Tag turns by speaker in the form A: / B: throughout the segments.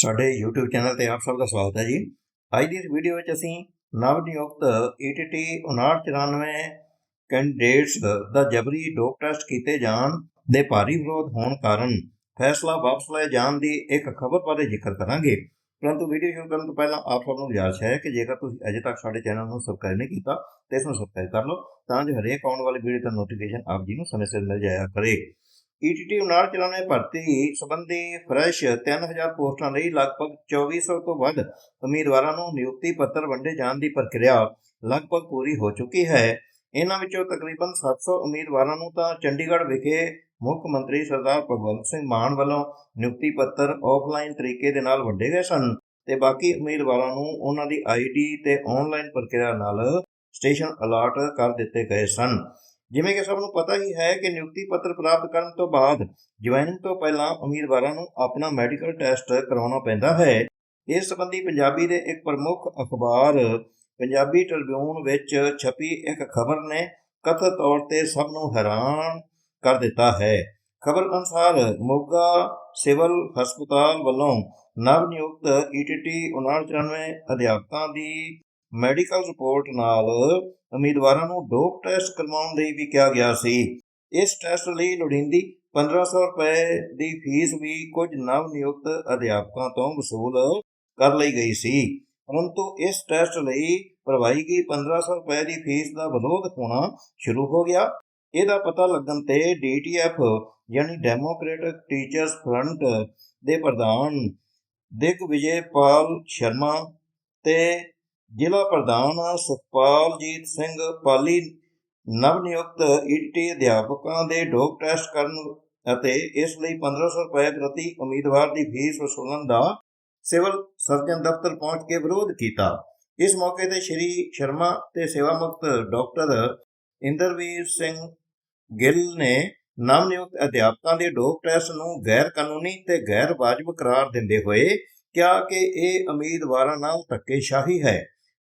A: ਸਾਡੇ YouTube channel ਤੇ ਆਪ ਸਭ ਦਾ ਸਵਾਗਤ ਹੈ ਜੀ। ਅੱਜ ਦੀ ਇਸ ਵੀਡੀਓ ਵਿੱਚ ਅਸੀਂ ਨਵ ਨਿਯੁਕਤ E ETT 5994 ਕੈਂਡੀਡੇਟਸ ਦਾ ਜਬਰੀ ਡੋਪ ਟੈਸਟ ਕੀਤੇ ਜਾਣ ਦੇ ਭਾਰੀ ਵਿਰੋਧ ਹੋਣ ਕਾਰਨ ਫੈਸਲਾ ਵਾਪਸ ਲਏ ਜਾਣ ਦੀ ਇੱਕ ਖਬਰ ਬਾਰੇ ਜ਼ਿਕਰ ਕਰਾਂਗੇ। ਪਰੰਤੂ ਵੀਡੀਓ ਸ਼ੁਰੂ ਕਰਨ ਤੋਂ ਪਹਿਲਾਂ ਆਪ ਸਭ ਨੂੰ ਗੁਜ਼ਾਰਿਸ਼ ਹੈ ਕਿ ਜੇਕਰ ਤੁਸੀਂ ਅਜੇ ਤੱਕ ਸਾਡੇ ਚੈਨਲ ਨੂੰ ਸਬਸਕ੍ਰਾਈਬ ਨਹੀਂ ਕੀਤਾ ਤਾਂ ਇਸ ਨੂੰ ਸਬਸਕ੍ਰਾਈਬ ਕਰ ਲਓ ਤਾਂ ਜੋ ਹਰੇਕ ਆਉਣ ਵਾਲੀ ਵੀਡੀਓ ਦਾ ਨੋਟੀਫਿਕੇਸ਼ਨ ਆਪ ਜੀ ਨੂੰ ਸਮੇਂ ਸਿਰ ਮਿਲ ਜਾਇਆ ਕਰੇ। E ETT 5994 ਭਰਤੀ ਸੰਬੰਧੀ ਫਰੈਸ਼ 3000 ਪੋਸਟਾਂ ਲਈ ਲਗਭਗ 2400 ਤੋਂ ਵੱਧ ਉਮੀਦਵਾਰਾਂ ਨੂੰ ਨਿਯੁਕਤੀ ਪੱਤਰ ਵੰਡੇ ਜਾਣ ਦੀ ਪ੍ਰਕਿਰਿਆ ਲਗਭਗ ਪੂਰੀ ਹੋ ਚੁੱਕੀ ਹੈ। ਇਹਨਾਂ ਵਿੱਚੋਂ ਤਕਰੀਬਨ 700 ਉਮੀਦਵਾਰਾਂ ਨੂੰ ਤਾਂ ਚੰਡੀਗੜ੍ਹ ਵਿਖੇ ਮੁੱਖ ਮੰਤਰੀ ਸਰਦਾਰ ਭਗਵੰਤ ਸਿੰਘ ਮਾਨ ਵੱਲੋਂ ਨਿਯੁਕਤੀ ਪੱਤਰ ਆਫਲਾਈਨ ਤਰੀਕੇ ਦੇ ਨਾਲ ਵੰਡੇ ਗਏ ਸਨ ਤੇ ਬਾਕੀ ਉਮੀਦਵਾਰਾਂ ਨੂੰ ਉਹਨਾਂ ਦੀ ਆਈਡੀ ਤੇ ਆਨਲਾਈਨ ਪ੍ਰਕਿਰਿਆ ਨਾਲ ਸਟੇਸ਼ਨ ਅਲਾਟ ਕਰ ਦਿੱਤੇ ਗਏ ਸਨ। ਜਿਵੇਂ ਕਿ ਸਭ ਨੂੰ ਪਤਾ ਹੀ ਹੈ ਕਿ ਨਿਯੁਕਤੀ ਪੱਤਰ ਪ੍ਰਾਪਤ ਕਰਨ ਤੋਂ ਬਾਅਦ ਜੁਆਇਨਿੰਗ ਤੋਂ ਪਹਿਲਾਂ ਉਮੀਦਵਾਰਾਂ ਨੂੰ ਆਪਣਾ ਮੈਡੀਕਲ ਟੈਸਟ ਕਰਵਾਉਣਾ ਪੈਂਦਾ ਹੈ। ਇਸ ਸੰਬੰਧੀ ਪੰਜਾਬੀ ਦੇ ਇੱਕ ਪ੍ਰਮੁੱਖ ਅਖਬਾਰ ਪੰਜਾਬੀ ਟ੍ਰਿਬਿਊਨ ਵਿੱਚ ਛਪੀ ਇੱਕ ਖਬਰ ਨੇ ਕਥਿਤ ਤੌਰ ਤੇ ਸਭ ਨੂੰ ਹੈਰਾਨ ਕਰ ਦਿੱਤਾ ਹੈ। ਖਬਰ ਅਨੁਸਾਰ ਮੋਗਾ ਸਿਵਲ ਹਸਪਤਾਲ ਵੱਲੋਂ ਨਵ ਨਿਯੁਕਤ E ETT 5994 ਅਧਿਆਪਕਾਂ ਦੀ ਮੈਡੀਕਲ ਰਿਪੋਰਟ ਨਾਲ ਉਮੀਦਵਾਰਾਂ ਨੂੰ ਡੋਪ ਟੈਸਟ ਕਰਵਾਉਣ ਲਈ ਵੀ ਕਿਹਾ ਗਿਆ ਸੀ। ਇਸ ਟੈਸਟ ਲਈ ਲੋੜੀਂਦੀ 1500 ਰੁਪਏ ਦੀ ਫੀਸ ਵੀ ਕੁਝ ਨਵ ਨਿਯੁਕਤ ਅਧਿਆਪਕਾਂ ਤੋਂ ਵਸੂਲ ਕਰ ਲਈ ਗਈ ਸੀ। ਪਰੰਤੂ ਇਸ ਟੈਸਟ ਲਈ ਭਰਵਾਈ ਗਈ 1500 ਰੁਪਏ ਦੀ ਫੀਸ ਦਾ ਵਿਰੋਧ ਹੋਣਾ ਸ਼ੁਰੂ ਹੋ ਗਿਆ। ਇਹਦਾ ਪਤਾ ਲੱਗਣ ਤੇ ਡੀਟੀਐਫ ਯਾਨੀ ਡੈਮੋਕ੍ਰੈਟਿਕ ਟੀਚਰਸ ਫਰੰਟ ਦੇ ਪ੍ਰਧਾਨ ਦਿੱਗ ਵਿਜੇ ਪਾਲ ਸ਼ਰਮਾ ਤੇ ਜ਼ਿਲ੍ਹਾ ਪ੍ਰਧਾਨ ਸੁਖਪਾਲਜੀਤ ਸਿੰਘ ਪਾਲੀ ਨਵ ਨਿਯੁਕਤ ਈਟੀ ਅਧਿਆਪਕਾਂ ਦੇ ਡੋਪ ਟੈਸਟ ਕਰਨ ਅਤੇ ਇਸ ਲਈ 1500 ਰੁਪਏ ਪ੍ਰਤੀ ਉਮੀਦਵਾਰ ਦੀ ਫੀਸ ਵਸੂਲਣ ਦਾ ਸਿਵਲ ਸਰਜਨ ਦਫ਼ਤਰ ਪਹੁੰਚ ਕੇ ਵਿਰੋਧ ਕੀਤਾ। ਇਸ ਮੌਕੇ ਤੇ ਸ਼੍ਰੀ ਸ਼ਰਮਾ ਤੇ ਸੇਵਾ ਮੁਕਤ ਡਾਕਟਰ ਇੰਦਰਵੀਰ ਸਿੰਘ ਗਿੱਲ ਨੇ ਨਵ ਨਿਯੁਕਤ ਅਧਿਆਪਕਾਂ ਦੇ ਡੋਪ ਟੈਸਟ ਨੂੰ ਗੈਰ ਕਾਨੂੰਨੀ ਤੇ ਗੈਰ ਵਾਜਬ ਕਰਾਰ ਦਿੰਦੇ ਹੋਏ ਕਿਹਾ ਕਿ ਇਹ ਉਮੀਦਵਾਰਾਂ ਨਾਲ ਧੱਕੇਸ਼ਾਹੀ ਹੈ।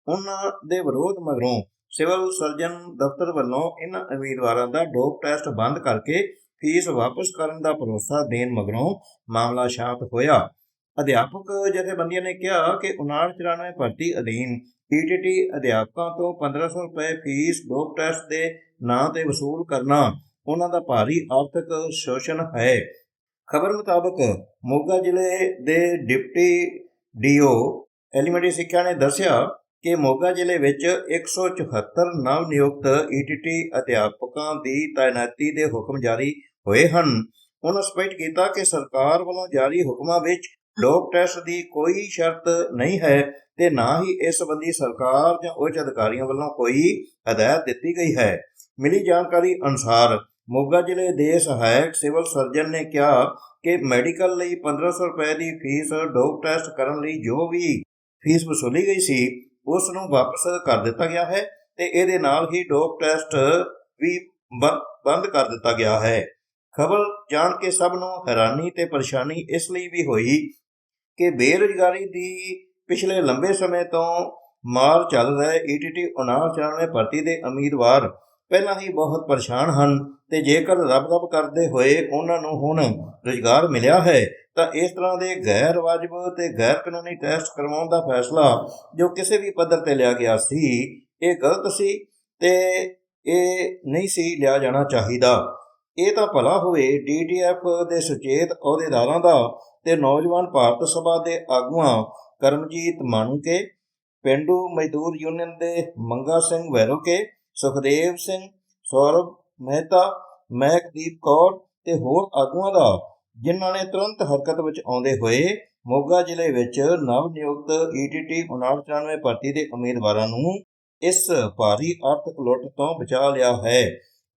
A: ਉਹਨਾਂ ਦੇ ਵਿਰੋਧ ਮਗਰੋਂ ਸਿਵਲ ਸਰਜਨ ਦਫ਼ਤਰ ਵੱਲੋਂ ਇਹਨਾਂ ਉਮੀਦਵਾਰਾਂ ਦਾ ਡੋਪ ਟੈਸਟ ਬੰਦ ਕਰਕੇ ਫੀਸ ਵਾਪਸ ਕਰਨ ਦਾ ਭਰੋਸਾ ਦੇਣ ਮਗਰੋਂ ਮਾਮਲਾ ਸ਼ਾਂਤ ਹੋਇਆ। ਅਧਿਆਪਕ ਜਥੇਬੰਦੀਆਂ ਨੇ ਕਿਹਾ ਕਿ 5994 ਭਰਤੀ ਅਧੀਨ ਈਟੀਟੀ ਅਧਿਆਪਕਾਂ ਤੋਂ 1500 ਰੁਪਏ ਫੀਸ ਡੋਪ ਟੈਸਟ ਦੇ ਨਾਂ ਤੇ ਵਸੂਲ ਕਰਨਾ ਉਹਨਾਂ ਦਾ ਭਾਰੀ ਆਰਥਿਕ ਸ਼ੋਸ਼ਣ ਹੈ। ਖਬਰ ਮੁਤਾਬਕ ਮੋਗਾ ਜ਼ਿਲ੍ਹੇ ਦੇ ਡਿਪਟੀ ਡੀਓ ਐਲੀਮੈਂਟਰੀ ਸਿੱਖਿਆ ਨੇ ਦੱਸਿਆ ਕਿ ਮੋਗਾ ਜ਼ਿਲ੍ਹੇ ਵਿੱਚ 174 ਨਵ ਨਿਯੁਕਤ ਈਟੀਟੀ ਅਧਿਆਪਕਾਂ ਦੀ ਤਾਇਨਾਤੀ ਦੇ ਹੁਕਮ ਜਾਰੀ ਹੋਏ ਹਨ। ਉਹਨਾਂ ਸਪਸ਼ਟ ਕੀਤਾ ਕਿ ਸਰਕਾਰ ਵੱਲੋਂ ਜਾਰੀ ਹੁਕਮਾਂ ਵਿੱਚ ਡੋਪ ਟੈਸਟ ਦੀ ਕੋਈ ਸ਼ਰਤ ਨਹੀਂ ਹੈ ਤੇ ਨਾ ਹੀ ਇਸ ਸੰਬੰਧੀ ਸਰਕਾਰ ਜਾਂ ਉੱਚ ਅਧਿਕਾਰੀਆਂ ਵੱਲੋਂ ਕੋਈ ਹਦਾਇਤ ਦਿੱਤੀ ਗਈ ਹੈ। ਮਿਲੀ ਜਾਣਕਾਰੀ ਅਨੁਸਾਰ ਮੋਗਾ ਜ਼ਿਲ੍ਹੇ ਦੇ ਸਹਾਇਕ ਸਿਵਲ ਸਰਜਨ ਨੇ ਕਿਹਾ ਕਿ ਮੈਡੀਕਲ ਲਈ 1500 ਰੁਪਏ ਦੀ ਫੀਸ ਡੋਪ ਟੈਸਟ ਕਰਨ ਲਈ ਜੋ ਵੀ ਫੀਸ ਵਸੂਲੀ ਗਈ ਸੀ ਉਸ ਨੂੰ ਵਾਪਸ ਕਰ ਦਿੱਤਾ ਗਿਆ ਹੈ ਤੇ ਇਹਦੇ ਨਾਲ ਹੀ ਡੋਪ ਟੈਸਟ ਵੀ ਬ- ਬੰਦ ਕਰ ਦਿੱਤਾ ਗਿਆ ਹੈ। ਖਬਰ ਜਾਣ ਕੇ ਸਭ ਨੂੰ ਹੈਰਾਨੀ ਤੇ ਪਰੇਸ਼ਾਨੀ ਇਸ ਲਈ ਵੀ ਹੋਈ ਕਿ ਬੇਰੁਜ਼ਗਾਰੀ ਦੀ ਪਿਛਲੇ ਲੰਬੇ ਸਮੇਂ ਤੋਂ ਮਾਰ ਚੱਲ ਰਹੇ E ਈਟੀਟੀ 5994 ਭਰਤੀ ਦੇ ਉਮੀਦਵਾਰ ਪਹਿਲਾਂ ਹੀ ਬਹੁਤ ਪਰੇਸ਼ਾਨ ਹਨ ਤੇ ਜੇਕਰ ਰੱਬ ਰੱਬ ਕਰਦੇ ਹੋਏ ਉਹਨਾਂ ਨੂੰ ਹੁਣ ਰੁਜ਼ਗਾਰ ਮਿਲਿਆ ਹੈ, ਤਾਂ ਇਸ ਤਰ੍ਹਾਂ ਦੇ ਗੈਰ ਵਾਜਬ ਤੇ ਗੈਰ ਕਾਨੂੰਨੀ ਟੈਸਟ ਕਰਵਾਉਣ ਦਾ ਫੈਸਲਾ ਜੋ ਕਿਸੇ ਵੀ ਪੱਧਰ ਤੇ ਲਿਆ ਗਿਆ ਸੀ, ਇਹ ਗਲਤ ਸੀ ਤੇ ਇਹ ਨਹੀਂ ਸੀ ਲਿਆ ਜਾਣਾ ਚਾਹੀਦਾ। ਇਹ ਤਾਂ ਭਲਾ ਹੋਵੇ ਡੀਟੀਐਫ ਦੇ ਸੁਚੇਤ ਅਹੁਦੇਦਾਰਾਂ ਦਾ ਤੇ ਨੌਜਵਾਨ ਭਾਰਤ ਸਭਾ ਦੇ ਆਗੂਆਂ ਕਰਮਜੀਤ ਮਾਨੂਕੇ ਪਿੰਡੂ ਮਜ਼ਦੂਰ ਯੂਨੀਅਨ ਦੇ ਮੰਗਾ ਸਿੰਘ ਵੈਰੋਕੇ ਸੁਖਦੇਵ ਸਿੰਘ, ਸੌਰਭ ਮਹਿਤਾ, ਮਹਿਕਦੀਪ ਕੌਰ ਤੇ ਹੋਰ ਆਗੂਆਂ ਦਾ ਜਿਨ੍ਹਾਂ ਨੇ ਤੁਰੰਤ ਹਰਕਤ ਵਿੱਚ ਆਉਂਦੇ ਹੋਏ ਮੋਗਾ ਜ਼ਿਲ੍ਹੇ ਵਿੱਚ ਨਵ ਨਿਯੁਕਤ E ਈਟੀਟੀ 5994 ਭਰਤੀ ਦੇ ਉਮੀਦਵਾਰਾਂ ਨੂੰ ਇਸ ਭਾਰੀ ਆਰਥਿਕ ਲੁੱਟ ਤੋਂ ਬਚਾ ਲਿਆ ਹੈ।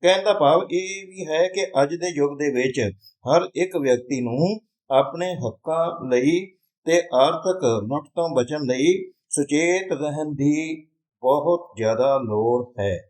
A: ਕਹਿਣ ਦਾ ਭਾਵ ਇਹ ਵੀ ਹੈ ਕਿ ਅੱਜ ਦੇ ਯੁੱਗ ਦੇ ਵਿੱਚ ਹਰ ਇੱਕ ਵਿਅਕਤੀ ਨੂੰ ਆਪਣੇ ਹੱਕਾਂ ਲਈ ਤੇ ਆਰਥਿਕ ਲੁੱਟ ਤੋਂ ਬਚਣ ਲਈ ਸੁਚੇਤ ਰਹਿਣ ਦੀ ਬਹੁਤ ਜ਼ਿਆਦਾ ਲੋੜ ਹੈ।